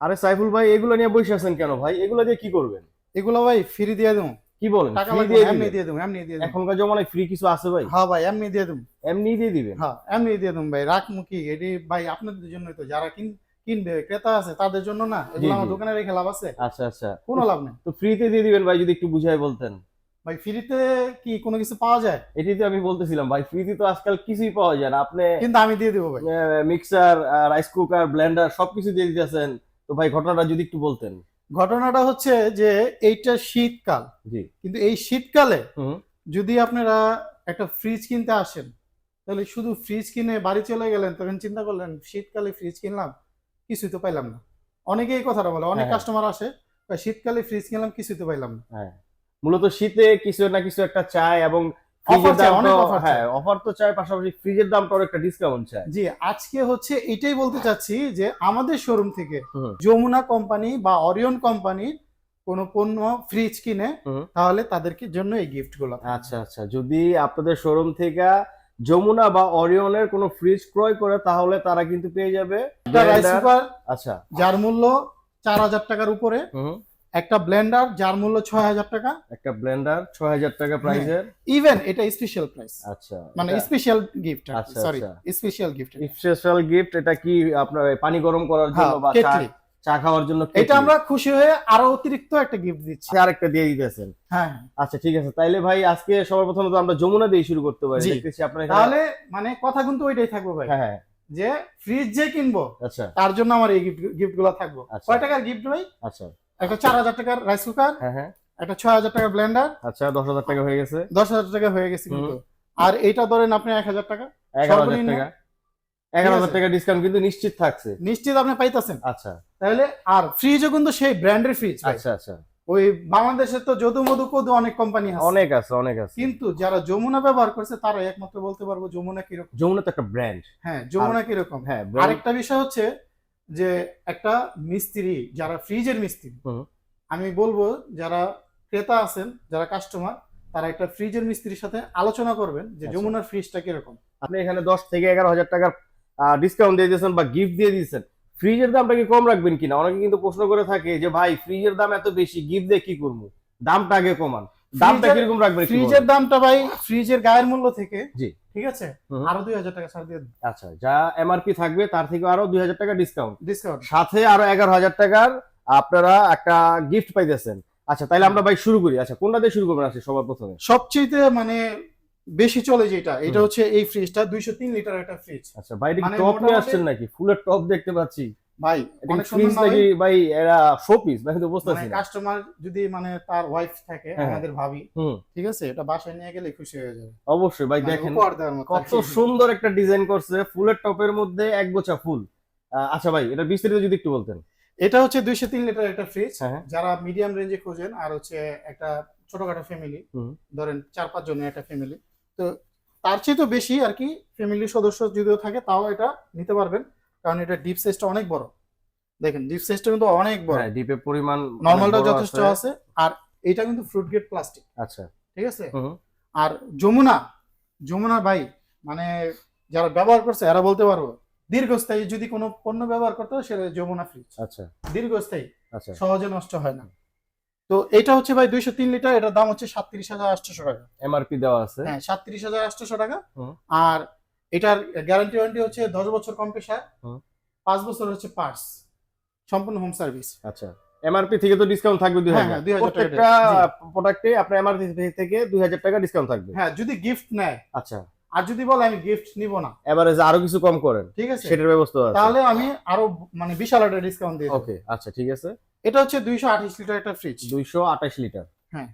আরে সাইফুল ভাই এগুলো নিয়ে বসে আছেন কেন ভাই? এগুলো দিয়ে কি করবেন? এগুলো ভাই ফ্রি দিয়ে দেবো। কি বলেন? টাকা দিয়ে এমনি দিয়ে দেবো এমনি দিয়ে দেবো। এখনকার জমানায় ফ্রি কিছু আছে ভাই? হ্যাঁ ভাই এমনি দিয়ে দেবো। এমনি দিয়ে দিবেন? হ্যাঁ এমনি দিয়ে দেবো ভাই রাখমু কি? এটি ভাই আপনাদের জন্যই তো যারা কিন কিনবে ক্রেতা আছে তাদের জন্য না এগুলো আমার দোকানে রেখে লাভ আছে। আচ্ছা আচ্ছা। কোনো লাভ নেই। তো ফ্রিতে দিয়ে দিবেন ভাই যদি একটু বুঝাই বলতেন। ভাই ফ্রিতে কি কোনো কিছু পাওয়া যায়? এটি তো আমি বলতেছিলাম ভাই ফ্রিতে তো আজকাল কিছুই পাওয়া যায় না। আপনি কিন্তু আমি দিয়ে দেবো ভাই। মিক্সার রাইস কুকার ব্লেন্ডার সবকিছু দিয়ে দিতেছেন। তো ভাই ঘটনাটা যদি একটু বলতেন। ঘটনাটা হচ্ছে যে এইটা শীতকাল। জি। কিন্তু এই শীতকালে যদি আপনারা একটা ফ্রিজ কিনতে আসেন তাহলে শুধু ফ্রিজ কিনে বাড়ি চলে গেলেন তখন চিন্তা করলেন শীতকালে ফ্রিজ কিনলাম কিছুই তো পাইলাম না। অনেকে এই কথাটা বলে অনেক হ্যাঁ। কাস্টমার আসে শীতকালে ফ্রিজ কিনলাম কিছুই তো পাইলাম না। হ্যাঁ। মূলত শীতে কিছু না কিছু একটা চায় এবং Offer হ্যাঁ চায়। অফার তো চাই। পাশাপাশি ফ্রিজের দামটাও একটা ডিসকাউন্ট চাই। জি আজকে হচ্ছে এটাই বলতে চাচ্ছি যে আমাদের শোরুম থেকে। যমুনা কোম্পানি বা অরিয়ন কোম্পানির কোনো পণ্য ফ্রিজ কিনে তাহলে তাদেরকে জন্য এই গিফটগুলো আচ্ছা আচ্ছা যদি আপনাদের শোরুম থেকে যমুনা বা অরিয়নের কোনো ফ্রিজ ক্রয় করে তাহলে তারা কিন্তু পেয়ে যাবে আচ্ছা। যার মূল্য চার হাজার টাকার উপরে। একটা ব্লেন্ডার যার মূল্য ছয় হাজার টাকা। একটা ব্লেন্ডার ছয় হাজার টাকা প্রাইসের? ইভেন এটা স্পেশাল প্রাইস আচ্ছা মানে স্পেশাল গিফট আচ্ছা, সরি আচ্ছা। স্পেশাল গিফট স্পেশাল গিফট এটা কি আপনার পানি গরম করার জন্য হ্যাঁ বা চা- চা খাওয়ার জন্য এটা আমরা খুশি হয়ে আরও অতিরিক্ত একটা গিফট দিচ্ছি। আরেকটা দিয়ে দিতেছেন। হ্যাঁ আচ্ছা ঠিক আছে। তাইলে ভাই আজকে সবার প্রথমে তো আমরা যমুনা দিয়ে শুরু করতে পারি। দেখতেছি আপনার তাহলে মানে কথা কিন্তু ওইটাই থাকবে ভাই। হ্যাঁ হ্যাঁ। যে ফ্রিজ যে কিনবো আচ্ছা। তার জন্য আমার এই গিফট গিফটগুলো থাকব। আচ্ছা। কয় টাকার গিফট ভাই? আচ্ছা। একটা চার হাজার টাকার রাইস কুকার হ্যাঁ হ্যাঁ। একটা ছয় হাজার টাকার ব্লেন্ডার আচ্ছা দশ হাজার টাকা হয়ে গেছে। দশ হাজার টাকা হয়ে গেছে কিন্তু। আর এইটা ধরেন আপনি এক হাজার টাকা। এগারো হাজার টাকা। এগারো হাজার টাকা ডিসকাউন্ট কিন্তু নিশ্চিত থাকছে। নিশ্চিত আপনি পাইতেছেন। আচ্ছা। তাহলে আর ফ্রিজও কিন্তু সেই ব্র্যান্ডের ফ্রিজ আচ্ছা আচ্ছা। ওই বাংলাদেশে তো যদু মধু কদু অনেক কোম্পানি আছে। অনেক আছে অনেক আছে। কিন্তু যারা যমুনা ব্যবহার করছে তারা একমাত্র বলতে পারব যমুনা কীরকম। যমুনা তো একটা ব্র্যান্ড হ্যাঁ যমুনা কীরকম। হ্যাঁ আরেকটা বিষয় হচ্ছে যে একটা মিস্ত্রি যারা ফ্রিজের মিস্ত্রি। আমি বলব যারা ক্রেতা আছেন যারা কাস্টমার তারা একটা ফ্রিজের মিস্ত্রির সাথে আলোচনা করবেন যে আচ্ছা। যমুনার ফ্রিজটা কীরকম। আপনি এখানে দশ থেকে এগারো হাজার টাকার ডিসকাউন্ট দিয়ে দিয়েছেন বা গিফট দিয়ে দিয়েছেন। ফ্রিজের দামটা কি কম রাখবেন কিনা? অনেকে কিন্তু প্রশ্ন করে থাকে যে ভাই ফ্রিজের দাম এত বেশি গিফট দিয়ে কি করব? দামটা আগে কমান। দামটা কীরকম রাখবেন ফ্রিজের দামটা ভাই ফ্রিজের গায়ের মূল্য থেকে জি। ঠিক আছে? আরও দুই হাজার টাকা ছাড় দিয়ে আচ্ছা যা এমআরপি থাকবে তার থেকে আরও দুই হাজার টাকা ডিসকাউন্ট ডিসকাউন্ট সাথে আরও এগারো হাজার টাকার আপনারা একটা গিফট পাইতেছেন। আচ্ছা তাইলে আমরা ভাই শুরু করি। আচ্ছা কোনটা দিয়ে শুরু করবেন আজকে সবার প্রথমে? সবচেয়ে মানে বেশি চলে যেটা এটা হচ্ছে এই ফ্রিজটা দুইশো তিন লিটার একটা ফ্রিজ আচ্ছা ভাই এটা মানে টপ নিয়ে আসছেন নাকি? ফুলের টপ দেখতে পাচ্ছি। ভাই এটা অনেক সুন্দর নাকি ভাই? এরা শোপিস ভাই তো বুঝতে মানে পারছি কাস্টমার যদি মানে তার ওয়াইফ থাকে হ্যাঁ। আমাদের ভাবি ঠিক আছে? এটা বাসায় নিয়ে গেলে খুশি হয়ে যাবে। অবশ্যই ভাই মানে দেখেন কত সুন্দর একটা ডিজাইন করছে ফুলের টপের মধ্যে এক গোছা ফুল। আচ্ছা ভাই এটা বিস্তারিত যদি একটু বলতেন। এটা হচ্ছে দুইশো তিন লিটার একটা ফ্রিজ হ্যাঁ হ্যাঁ। যারা মিডিয়াম রেঞ্জে খোঁজেন আর হচ্ছে একটা ছোটখাটো ফ্যামিলি। ধরেন চার পাঁচ জনের একটা ফ্যামিলি তো তার চেয়ে তো বেশি আর কি ফ্যামিলির সদস্য যদিও থাকে তাও এটা নিতে পারবেন। কারণ এটা ডিপ সাইজটা অনেক বড়। দেখেন ডিপ সাইজটা কিন্তু অনেক বড়। হ্যাঁ ডিপের পরিমাণ নর্মালটা যথেষ্ট আছে। আর এটা কিন্তু ফ্রুট গেট প্লাস্টিক আচ্ছা। ঠিক আছে? আর যমুনা যমুনা ভাই মানে যারা ব্যবহার করছে এরা বলতে পারব দীর্ঘস্থায়ী যদি কোনো পণ্য ব্যবহার করতে হয় সেটা যমুনা ফ্রিজ আচ্ছা। দীর্ঘস্থায়ী আচ্ছা। সহজে নষ্ট হয় না। তো এটা হচ্ছে ভাই দুইশো তিন লিটার এটার দাম হচ্ছে সাতত্রিশ হাজার আটশোশো টাকা। এমআরপি দেওয়া আছে। হ্যাঁ সাতত্রিশ হাজার আটশোশো টাকা। আর এটার গ্যারান্টি ওয়ারেন্টি হচ্ছে দশ বছর কম্প্রেসার হুম। পাঁচ বছর হচ্ছে পার্টস সম্পূর্ণ হোম সার্ভিস আচ্ছা এমআরপি থেকে তো ডিসকাউন্ট থাকবে দুই হ্যাঁ, হাজার হ্যাঁ, 2000 টাকা প্রত্যেকটা প্রোডাক্টে আপনার এমআরপি থেকে দুই হাজার টাকা ডিসকাউন্ট থাকবে। হ্যাঁ যদি গিফট নেয়। আচ্ছা। আর যদি বলে আমি গিফট নিব না। এভারেজ আরও কিছু কম করেন। ঠিক আছে? সেটার ব্যবস্থা আছে। তাহলে আমি আরও মানে বিশাল একটা ডিসকাউন্ট দেব। ওকে আচ্ছা ঠিক আছে। এটা হচ্ছে দুইশো আঠাশ লিটার একটা ফ্রিজ দুইশো আঠাশ লিটার। র্যাক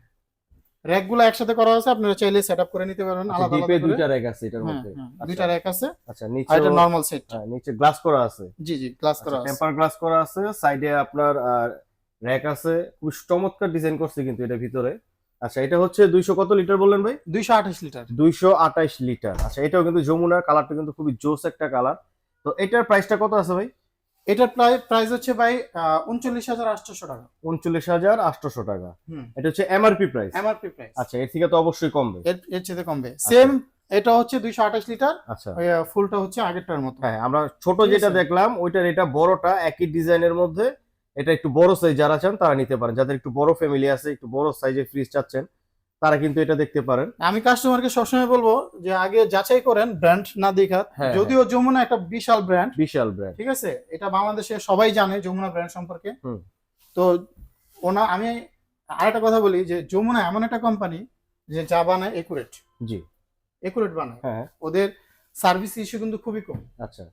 গুলো একসাথে করা আছে আপনারা চাইলে সেট আপ করে নিতে পারবেন আলাদা আলাদা করে। দুইটা র্যাক আছে এটার হ্যাঁ, মধ্যে? হ্যাঁ, আচ্ছা। দুইটা র্যাক আছে। আচ্ছা নিচে এটা নর্মাল সেট নিচে গ্লাস করা আছে। জি জি গ্লাস করা আছে। টেম্পার গ্লাস করা আছে সাইডে আপনার র্যাক আছে। খুব চমৎকার ডিজাইন করছে কিন্তু এটা ভিতরে। আচ্ছা এটা হচ্ছে দুইশো কত লিটার বললেন ভাই? দুইশো আঠাশ লিটার দুইশো আঠাশ লিটার আচ্ছা এটাও কিন্তু যমুনার কালারটা কিন্তু খুবই জোস একটা কালার তো এটার প্রাইসটা কত আছে ভাই? এটার প্রায় প্রাইস হচ্ছে ভাই উনচল্লিশ হাজার আটশোশো টাকা। উনচল্লিশ হাজার আটশোশো টাকা। এটা হচ্ছে এমআরপি প্রাইস এমআরপি প্রাইস আচ্ছা এর থেকে তো অবশ্যই কমবে। এর চেয়ে কমবে। সেম এটা হচ্ছে দুইশো আঠাশ লিটার আচ্ছা। ফুলটা হচ্ছে আগেরটার মতো। হ্যাঁ আমরা ছোট যেটা দেখলাম ওইটার এটা বড়টা একই ডিজাইনের মধ্যে। এটা একটু বড় সাইজ যারা চান তারা নিতে পারেন। যাদের একটু বড় ফ্যামিলি আছে একটু বড় সাইজের ফ্রিজ চাচ্ছেন তারা কিন্তু এটা দেখতে পারেন। আমি কাস্টমারকে সবসময় বলব যে আগে যাচাই করেন ব্র্যান্ড না দেখা হ্যাঁ, যদিও যমুনা একটা বিশাল ব্র্যান্ড বিশাল ব্র্যান্ড ঠিক আছে? এটা বাংলাদেশে সবাই জানে যমুনা ব্র্যান্ড সম্পর্কে। তো ওনা আমি আরেকটা কথা বলি যে যমুনা এমন একটা কোম্পানি যে যা বানায় একুরেট জি। একুরেট বানায়। হ্যাঁ। ওদের সার্ভিস ইস্যু কিন্তু খুবই কম। আচ্ছা।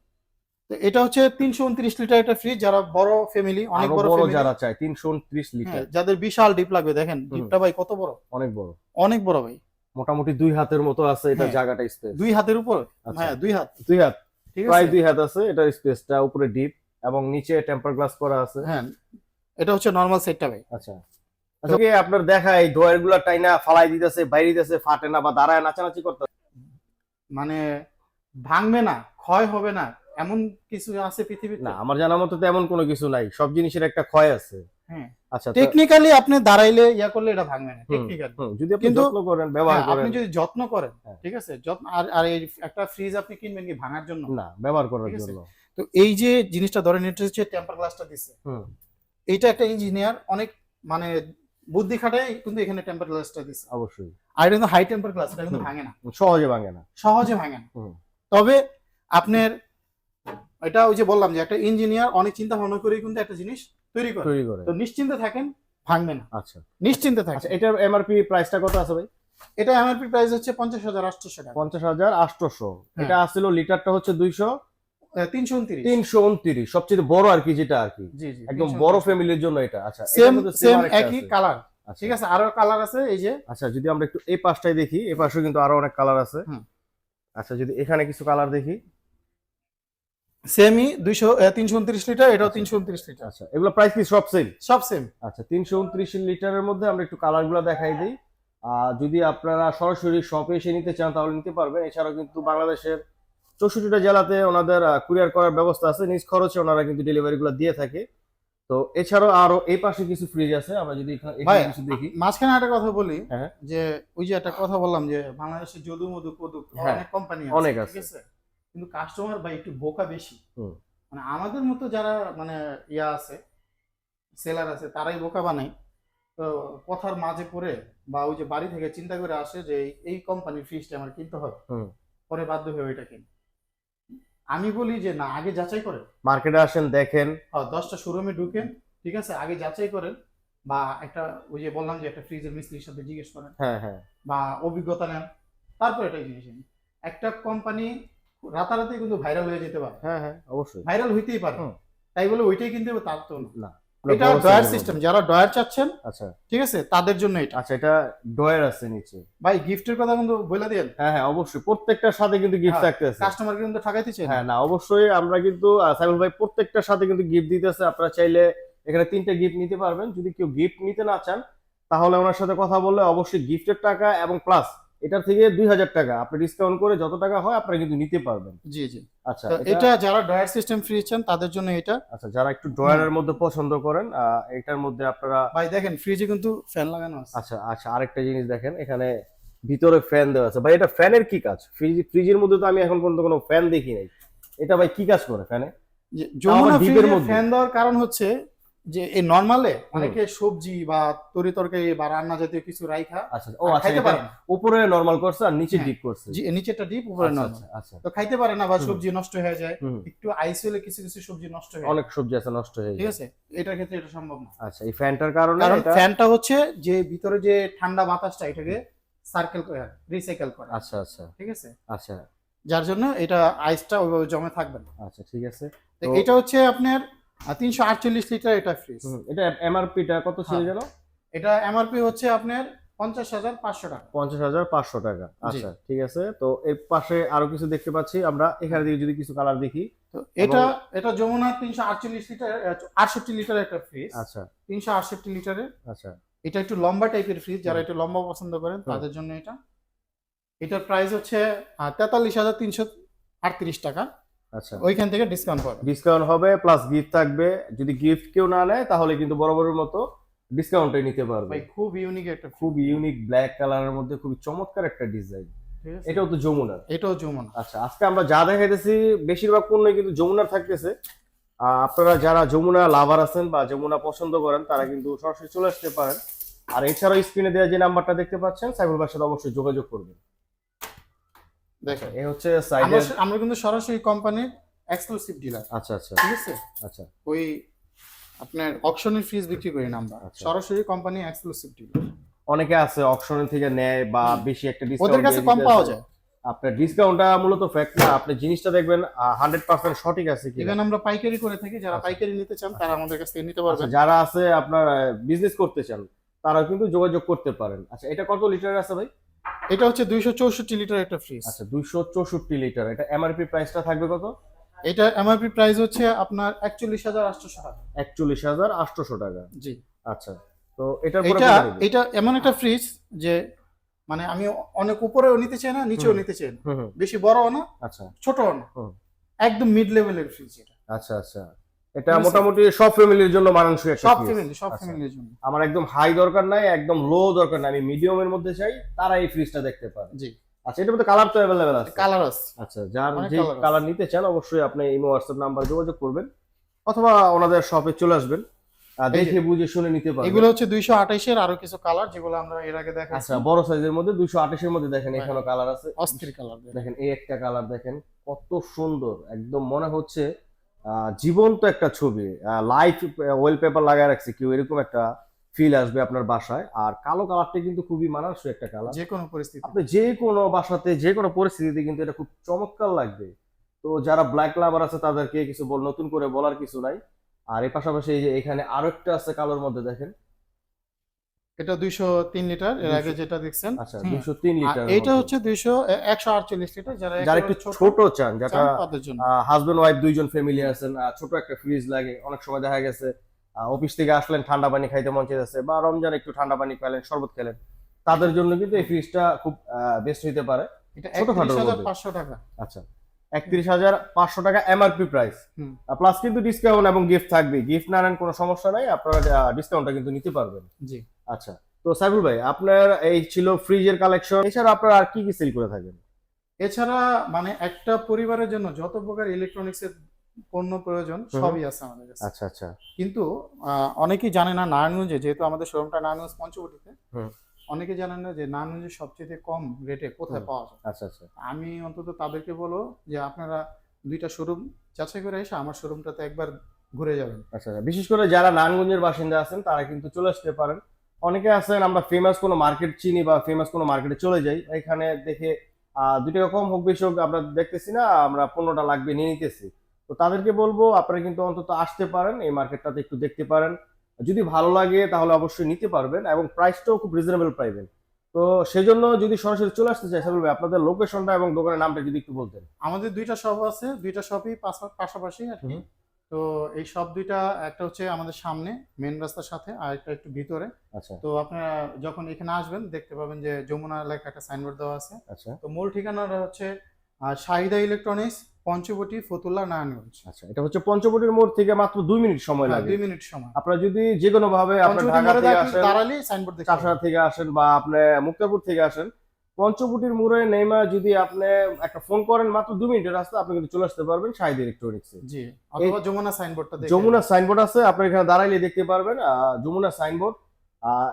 এটা হচ্ছে তিনশো উনত্রিশ লিটার একটা ফ্রিজ যারা বড় ফ্যামিলি অনেক বড় বড় যারা চায় তিনশো উনত্রিশ লিটার। হ্যাঁ, যাদের বিশাল ডিপ লাগবে দেখেন ডিপটা ভাই কত বড়? অনেক বড়। অনেক বড় ভাই। মোটামুটি দুই হাতের মতো আছে এটা হ্যাঁ। জায়গাটা স্পেস দুই হাতের উপর? আচ্ছা। হ্যাঁ দুই হাত। দুই হাত। ঠিক প্রায় দুই হাত আছে এটার স্পেসটা উপরে ডিপ এবং নিচে টেম্পার গ্লাস করা আছে। হ্যাঁ এটা হচ্ছে নর্মাল সেটটা ভাই। আচ্ছা। আচ্ছা কি আপনার দেখা এই ড্রয়ারগুলা টাইনা ফালাই দিতেছে বাইরে দিতেছে ফাটে না বা দাঁড়ায় নাচানাচি করতে মানে ভাঙবে না ক্ষয় হবে না এমন কিছু আছে পৃথিবীতে? না আমার জানা মতো এমন কোনো কিছু নাই। সব জিনিসের একটা ক্ষয় আছে। হ্যাঁ। আচ্ছা টেকনিক্যালি আপনি দাঁড়াইলে ইয়া করলে এটা ভাঙবে না টেকনিক্যালি যদি আপনি যত্ন করেন ব্যবহার করেন আপনি যদি যত্ন করেন হ্যাঁ। ঠিক আছে? যত্ন আর আর এই একটা ফ্রিজ আপনি কিনবেন কি ভাঙার জন্য? না ব্যবহার করার জন্য। তো এই যে জিনিসটা ধরেন এটা হচ্ছে টেম্পার গ্লাসটা দিছে। হুম। এইটা একটা ইঞ্জিনিয়ার অনেক মানে বুদ্ধি খাটায় কিন্তু এখানে টেম্পার গ্লাসটা দিছে। অবশ্যই। আর এটা কিন্তু হাই টেম্পার গ্লাস এটা কিন্তু ভাঙে না। সহজে ভাঙে না। সহজে ভাঙে না। তবে আপনার এটা ওই যে বললাম যে একটা ইঞ্জিনিয়ার অনেক চিন্তা ভাবনা করে কিন্তু একটা জিনিস তৈরি করে। তৈরি করে। তো নিশ্চিন্তে থাকেন ভাঙবে না। আচ্ছা। নিশ্চিন্তে থাকেন। আচ্ছা। এটার এমআরপি প্রাইসটা কত আছে ভাই? এটা এমআরপি প্রাইস হচ্ছে পঞ্চাশ হাজার আটশোশো টাকা। পঞ্চাশ হাজার আটশোশো হ্যাঁ। এটা আসছিল লিটারটা হচ্ছে দুইশো তিনশো উনত্রিশ। তিনশো উনত্রিশ। সবচেয়ে বড় আর কি যেটা আর কি। একদম বড় ফ্যামিলির জন্য এটা। আচ্ছা সেম সেম একই কালার আচ্ছা। ঠিক আছে আরও কালার আছে এই যে। আচ্ছা যদি আমরা একটু এই পাশটাই দেখি এই পাশেও কিন্তু আরও অনেক কালার আছে। আচ্ছা যদি এখানে কিছু কালার দেখি। সেমই দুইশো তিনশো উনত্রিশ লিটার এটাও তিনশো উনত্রিশ লিটার। আচ্ছা এগুলো প্রাইস কি সব সেম সব সেম আচ্ছা তিনশো উনত্রিশ লিটারের মধ্যে আমরা একটু কালারগুলো দেখাই দিই। যদি আপনারা সরাসরি শপে এসে নিতে চান তাহলে নিতে পারবেন। এছাড়াও কিন্তু বাংলাদেশের চৌষট্টিটা জেলাতে ওনাদের কুরিয়ার করার ব্যবস্থা আছে। নিজ খরচে ওনারা কিন্তু ডেলিভারি গুলো দিয়ে থাকে। তো এছাড়াও আরও এই পাশে কিছু ফ্রিজ আছে। আমরা যদি কিছু দেখি। মাঝখানে একটা কথা বলি। হ্যাঁ। যে ওই যে একটা কথা বললাম যে বাংলাদেশে যদু মধু কদু হ্যাঁ, অনেক কোম্পানি অনেক ঠিক আছে। কিন্তু কাস্টমার ভাই একটু বোকা বেশি। মানে আমাদের মতো যারা মানে ইয়া আছে সেলার আছে তারাই বোকা বানায়। তো কথার মাঝে পড়ে বা ওই যে বাড়ি থেকে চিন্তা করে আসে যে এই- এই কোম্পানির ফ্রিজটা আমার কিনতে হবে। পরে বাধ্য হয়ে ওইটা কিনে। আমি বলি যে না আগে যাচাই করেন। মার্কেটে আসেন দেখেন। হ্যাঁ দশটা শোরুমে ঢুকেন ঠিক আছে? আগে যাচাই করেন বা একটা ওই যে বললাম যে একটা ফ্রিজের মিস্ত্রির সাথে জিজ্ঞেস করেন হ্যাঁ হ্যাঁ। বা অভিজ্ঞতা নেন তারপর এটা জিনিস একটা কোম্পানি রাতারাতি কিন্তু ভাইরাল হয়ে যেতে পারে। হ্যাঁ হ্যাঁ অবশ্যই। ভাইরাল হইতেই পারে। তাই বলে ওইটাই কিনতে তার তো না। এটা ডয়ার সিস্টেম। যারা ডয়ার চাচ্ছেন আচ্ছা। ঠিক আছে তাদের জন্য এটা। আচ্ছা এটা ডয়ার আছে নিচে। ভাই গিফটের কথা কিন্তু বলে দেন। হ্যাঁ হ্যাঁ অবশ্যই। প্রত্যেকটার সাথে কিন্তু গিফট হ্যাঁ, থাকতেছে। কাস্টমার কিন্তু ঠকাইতে চাই হ্যাঁ না অবশ্যই আমরা কিন্তু সাইবুল ভাই প্রত্যেকটার সাথে কিন্তু গিফট দিতেছে। আপনারা চাইলে এখানে তিনটে গিফট নিতে পারবেন। যদি কেউ গিফট নিতে না চান তাহলে ওনার সাথে কথা বললে অবশ্যই গিফটের টাকা এবং প্লাস এটার থেকে দুই হাজার টাকা। আপনি ডিসকাউন্ট করে যত টাকা হয় আপনারা কিন্তু নিতে পারবেন। জি জি। আচ্ছা এটা যারা ডয়ার সিস্টেম ফ্রিজ চান তাদের জন্য এটা। আচ্ছা যারা একটু ড্রয়ারের মধ্যে পছন্দ করেন এটার মধ্যে আপনারা ভাই দেখেন ফ্রিজে কিন্তু ফ্যান লাগানো আছে। আচ্ছা আচ্ছা আরেকটা জিনিস দেখেন এখানে ভিতরে ফ্যান দেওয়া আছে। ভাই এটা ফ্যানের কি কাজ? ফ্রিজ ফ্রিজের মধ্যে তো আমি এখন পর্যন্ত কোনো ফ্যান দেখি নাই। এটা ভাই কি কাজ করে ফ্যানে যে যমুনা। ফ্যান দেওয়ার কারণ হচ্ছে যে এই নরমালে অনেকে সবজি বা তরি তরকারি বা রান্না জাতীয় কিছু রাইখা আচ্ছা ও আচ্ছা খাইতে পারে উপরে নরমাল করছে আর নিচে হ্যাঁ। ডিপ করছে। জি, নিচেরটা ডিপ উপরে আচ্ছা, নরমাল আচ্ছা আচ্ছা। তো খাইতে পারে না বা সবজি নষ্ট হয়ে যায়। একটু আইস হলে কিছু কিছু সবজি নষ্ট হয়ে অনেক সবজি আছে নষ্ট হয়ে ঠিক আছে? এটার ক্ষেত্রে এটা সম্ভব না। আচ্ছা এই ফ্যানটার কারণে কারণ ফ্যানটা হচ্ছে যে ভিতরে যে ঠান্ডা বাতাসটা এটাকে সার্কেল করে রিসাইকেল করে। আচ্ছা আচ্ছা। ঠিক আছে? আচ্ছা। যার জন্য এটা আইসটা ওইভাবে জমে থাকবে না। আচ্ছা ঠিক আছে। তো- এটা হচ্ছে আপনার তিনশো আটচল্লিশ লিটার এটা ফ্রিজ এটা এমআরপি টা কত ছিল হ্যাঁ। যেন? এটা এমআরপি হচ্ছে আপনার পঞ্চাশ হাজার পাঁচশো টাকা। পঞ্চাশ হাজার পাঁচশো টাকা। আচ্ছা ঠিক আছে। তো এর পাশে আরও কিছু দেখতে পাচ্ছি। আমরা এখানে দিকে যদি কিছু কালার দেখি। তো এটা এটা যমুনা তিনশো আটচল্লিশ লিটার আটষট্টি লিটার একটা ফ্রিজ আচ্ছা। তিনশো আটষট্টি লিটারের। আচ্ছা। এটা একটু লম্বা টাইপের ফ্রিজ যারা একটু লম্বা পছন্দ করেন তাদের জন্য এটা। এটার প্রাইস হচ্ছে তেতাল্লিশ হাজার তিনশো আটত্রিশ টাকা। আচ্ছা। ওইখান থেকে ডিসকাউন্ট পাবে। ডিসকাউন্ট হবে প্লাস গিফট থাকবে। যদি গিফট কেউ না নেয় তাহলে কিন্তু বড় মতো ডিসকাউন্টে নিতে পারবে। ভাই খুব ইউনিক একটা খুব ইউনিক ব্ল্যাক কালারের মধ্যে খুবই চমৎকার একটা ডিজাইন এটাও তো যমুনার এটাও যমুনা। আচ্ছা আজকে আমরা যা দেখাইতেছি বেশিরভাগ পণ্য কিন্তু যমুনার থাকতেছে। আপনারা যারা যমুনা লাভার আছেন বা যমুনা পছন্দ করেন তারা কিন্তু সরাসরি চলে আসতে পারেন। আর এছাড়াও স্ক্রিনে দেওয়া যে নাম্বারটা দেখতে পাচ্ছেন সাইবুল ভাইয়ের সাথে অবশ্যই যোগাযোগ করবেন। দেখেন। এই হচ্ছে সাইডের আমরা কিন্তু সরাসরি কোম্পানির এক্সক্লুসিভ ডিলার আচ্ছা আচ্ছা। ঠিক আছে? আচ্ছা। ওই আপনার অকশনের ফ্রিজ বিক্রি করি না আমরা। আচ্ছা। সরাসরি কোম্পানি এক্সক্লুসিভ ডিলার অনেকে আছে অকশনের থেকে নেয় বা বেশি একটা ডিসকাউন্ট ওদের কাছে কম পাওয়া যায়। আপনার ডিসকাউন্টটা মূলত ফ্যাক্ট না আপনি জিনিসটা দেখবেন হান্ড্রেড পার্সেন্ট সঠিক আছে কি ইভেন আমরা পাইকারি করে থাকি যারা আচ্ছা। পাইকারি নিতে চান তারা আমাদের কাছ থেকে নিতে পারবেন। যারা আছে আপনার বিজনেস করতে চান তারা কিন্তু যোগাযোগ করতে পারেন। আচ্ছা এটা কত লিটার আছে ভাই? এটা হচ্ছে দুইশো চৌষট্টি লিটার একটা ফ্রিজ আচ্ছা দুইশো চৌষট্টি লিটার। এটা এমআরপি প্রাইসটা থাকবে কত? এটা এমআরপি প্রাইস হচ্ছে আপনার একচল্লিশ হাজার আটশোশো টাকা। একচল্লিশ হাজার আটশোশো টাকা। জি। আচ্ছা তো এটার পুরো এটা এটা এমন একটা ফ্রিজ যে মানে আমি অনেক উপরেও নিতে চাই না নিচেও নিতে চাই না। বেশি বড়ও না আচ্ছা। ছোটও না। একদম মিড লেভেলের ফ্রিজ এটা। আচ্ছা আচ্ছা। এটা মোটামুটি সব ফ্যামিলির জন্য মানানসই একটা সব ফ্যামিলি সব আচ্ছা। ফ্যামিলির জন্য। আমার একদম হাই দরকার নাই একদম লো দরকার নাই। আমি মিডিয়ামের মধ্যে চাই তারা এই ফ্রিজটা দেখতে পারে। জি। আচ্ছা এটার মধ্যে কালার তো অ্যাভেলেবেল আছে। কালার আছে। আচ্ছা যার যে কালার নিতে চান অবশ্যই আপনি এই হোয়াটসঅ্যাপ নাম্বার যোগাযোগ করবেন অথবা ওনাদের শপে চলে আসবেন দেখে বুঝে শুনে নিতে পারবেন। এগুলো হচ্ছে দুইশো আঠাইশের আরও কিছু কালার যেগুলো আমরা এর আগে দেখাচ্ছি। আচ্ছা বড় সাইজের মধ্যে দুইশো আঠাশের মধ্যে দেখেন হ্যাঁ। এখানে কালার আছে। অস্থির কালার দেখেন। এই একটা কালার দেখেন কত সুন্দর। একদম মনে হচ্ছে জীবন্ত একটা ছবি লাইফ ওয়েল পেপার লাগায় রাখছে কেউ এরকম একটা ফিল আসবে আপনার বাসায়। আর কালো কালারটা কিন্তু খুবই মানানসই একটা কালার যে কোনো পরিস্থিতি। আপনি যে কোনো বাসাতে যে কোনো পরিস্থিতিতে কিন্তু এটা খুব চমৎকার লাগবে। তো যারা ব্ল্যাক লাভার আছে তাদেরকে কিছু বল নতুন করে বলার কিছু নাই। আর এর পাশাপাশি এই যে এখানে আরও একটা আছে কালোর মধ্যে দেখেন। এটা দুইশো তিন লিটার এর আগে যেটা দেখছেন। আচ্ছা হুম। দুইশো তিন আর লিটার এটা হচ্ছে দুইশো একশো আটচল্লিশ লিটার যারা যারা একটু ছোট চান চান হাজবেন্ড ওয়াইফ দুইজন ফ্যামিলি আছেন ছোট একটা ফ্রিজ লাগে অনেক সময় দেখা গেছে অফিস থেকে আসলেন ঠান্ডা পানি খাইতে মন চাইতেছে বা রমজান একটু ঠান্ডা পানি খেলেন শরবত খেলেন তাদের জন্য কিন্তু এই ফ্রিজটা খুব বেস্ট হইতে পারে। এটা। পাঁচশো টাকা। আচ্ছা একত্রিশ হাজার পাঁচশো টাকা এমআরপি প্রাইস। প্লাস কিন্তু ডিসকাউন্ট এবং গিফট থাকবে গিফট না নেন কোনো সমস্যা নাই আপনারা ডিসকাউন্টটা কিন্তু নিতে পারবেন। জি। আচ্ছা তো সাইফুল ভাই আপনার এই ছিল ফ্রিজের কালেকশন এছাড়া আপনারা আর কি কি সেল করে থাকেন? এছাড়া মানে একটা পরিবারের জন্য যত প্রকার ইলেকট্রনিক্স এর পণ্য প্রয়োজন সবই আছে আমাদের কাছে। আচ্ছা আচ্ছা। কিন্তু অনেকেই জানে না নারায়ণগঞ্জে যেহেতু আমাদের শোরুমটা নারায়ণগঞ্জ পঞ্চবটিতে। অনেকে জানেন না যে নারায়ণগঞ্জে সবচেয়ে কম রেটে কোথায় পাওয়া যায়। আচ্ছা আচ্ছা। আমি অন্তত তাদেরকে বলো যে আপনারা দুইটা শোরুম যাচাই করে এসে আমার শোরুমটাতে একবার ঘুরে যাবেন। আচ্ছা আচ্ছা। বিশেষ করে যারা নারায়ণগঞ্জের বাসিন্দা আছেন তারা কিন্তু চলে আসতে পারেন। অনেকে আছেন আমরা ফেমাস কোনো মার্কেট চিনি বা ফেমাস কোনো মার্কেটে চলে যাই এখানে দেখে আহ রকম হোক বেশি হোক আমরা দেখতেছি না আমরা পণ্যটা লাগবে নিয়ে নিতেছি। তো তাদেরকে বলব আপনারা কিন্তু অন্তত আসতে পারেন এই মার্কেটটাতে একটু দেখতে পারেন। যদি ভালো লাগে তাহলে অবশ্যই নিতে পারবেন এবং প্রাইসটাও খুব রিজনেবল পাইবেন। তো সেজন্য যদি সরাসরি চলে আসতে চাই তাহলে আপনাদের লোকেশনটা এবং দোকানের নামটা যদি একটু বলতেন। আমাদের দুইটা শপ আছে দুইটা শপই পাশাপাশি আর কি। তো এই সব দুইটা একটা হচ্ছে আমাদের সামনে মেন রাস্তার সাথে আর একটা একটু ভিতরে। আচ্ছা। তো আপনারা যখন এখানে আসবেন দেখতে পাবেন যে যমুনা লেখা একটা সাইনবোর্ড দেওয়া আছে। আচ্ছা। তো মূল ঠিকানাটা হচ্ছে শাহিদা ইলেকট্রনিক্স পঞ্চবটি ফতুল্লা নারায়ণগঞ্জ। আচ্ছা এটা হচ্ছে পঞ্চবটির মোড় থেকে মাত্র দুই মিনিট সময় হ্যাঁ, লাগে। দুই মিনিট সময়। আপনারা যদি যে কোনো ভাবে আপনার ঢাকা থেকে আসেন দাঁড়ালে সাইনবোর্ড থেকে আসেন বা আপনি মুক্তাপুর থেকে আসেন পঞ্চবটির মোড়ে নেমা যদি আপনি একটা ফোন করেন মাত্র দু মিনিটের রাস্তা আপনি কিন্তু চলে আসতে পারবেন শাহিদ ইলেকট্রনিক্সে জি অথবা যমুনা সাইনবোর্ডটা যমুনা সাইনবোর্ড আছে আপনি এখানে দাঁড়াইলে দেখতে পারবেন যমুনা সাইনবোর্ড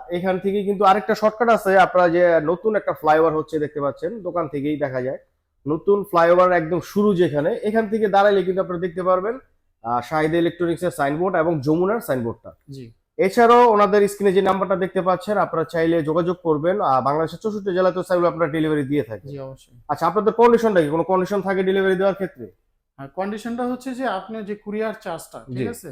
এখান থেকে কিন্তু আরেকটা শর্টকাট আছে আপনারা যে নতুন একটা ফ্লাইওভার হচ্ছে দেখতে পাচ্ছেন দোকান থেকেই দেখা যায়। নতুন ফ্লাইওভার একদম শুরু যেখানে এখান থেকে দাঁড়াইলে কিন্তু আপনারা দেখতে পারবেন শাহিদ ইলেকট্রনিক্সের সাইনবোর্ড এবং যমুনার সাইনবোর্ডটা জি। এছাড়াও ওনাদের স্ক্রিনে যে নাম্বারটা দেখতে পাচ্ছেন আপনারা চাইলে যোগাযোগ করবেন। আর বাংলাদেশের চৌষট্টি জেলায় তো সাইগুলো আপনারা ডেলিভারি দিয়ে থাকেন অবশ্যই। আচ্ছা আপনাদের কন্ডিশনটা কি? কোনো কন্ডিশন থাকে ডেলিভারি দেওয়ার ক্ষেত্রে? আর কন্ডিশনটা হচ্ছে যে আপনি যে কুরিয়ার চার্জটা ঠিক আছে?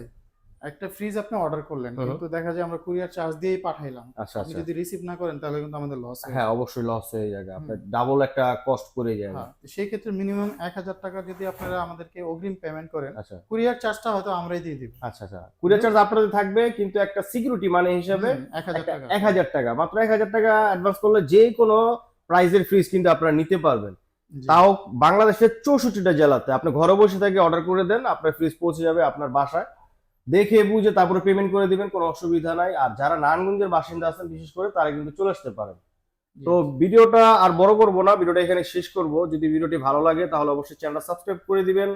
একটা ফ্রিজ আপনি অর্ডার করলেন। কিন্তু দেখা যায় আমরা কুরিয়ার চার্জ দিয়েই পাঠাইলাম। আচ্ছা আপনি আচ্ছা। যদি রিসিভ না করেন তাহলে কিন্তু আমাদের লস হ্যাঁ অবশ্যই লস হয়ে যাবে। আপনার ডাবল একটা কস্ট করে যায়। হ্যাঁ সেই ক্ষেত্রে মিনিমাম এক হাজার টাকা যদি আপনারা আমাদেরকে অগ্রিম পেমেন্ট করেন আচ্ছা। কুরিয়ার চার্জটা হয়তো আমরাই দিয়ে দিব। আচ্ছা আচ্ছা। কুরিয়ার চার্জ আপনাদের থাকবে কিন্তু একটা সিকিউরিটি মানে হিসাবে এক হাজার টাকা। এক হাজার টাকা। মাত্র এক হাজার টাকা অ্যাডভান্স করলে যে কোনো প্রাইজের ফ্রিজ কিন্তু আপনারা নিতে পারবেন। তাও বাংলাদেশের চৌষট্টিটা জেলাতে আপনি ঘরে বসে থেকে অর্ডার করে দেন আপনার ফ্রিজ পৌঁছে যাবে আপনার বাসায়। দেখে বুঝে তারপরে পেমেন্ট করে দিবেন কোনো অসুবিধা নাই। আর যারা নারায়ণগঞ্জের বাসিন্দা আছেন বিশেষ করে তারা কিন্তু চলে আসতে পারেন। তো ভিডিওটা আর বড় করব না ভিডিওটা এখানে শেষ করব। যদি ভিডিওটি ভালো লাগে তাহলে অবশ্যই চ্যানেলটা সাবস্ক্রাইব করে দিবেন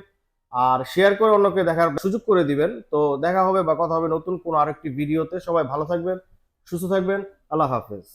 আর শেয়ার করে অন্যকে দেখার সুযোগ করে দিবেন। তো দেখা হবে বা কথা হবে নতুন কোনো আরেকটি ভিডিওতে সবাই ভালো থাকবেন সুস্থ থাকবেন। আল্লাহ হাফেজ।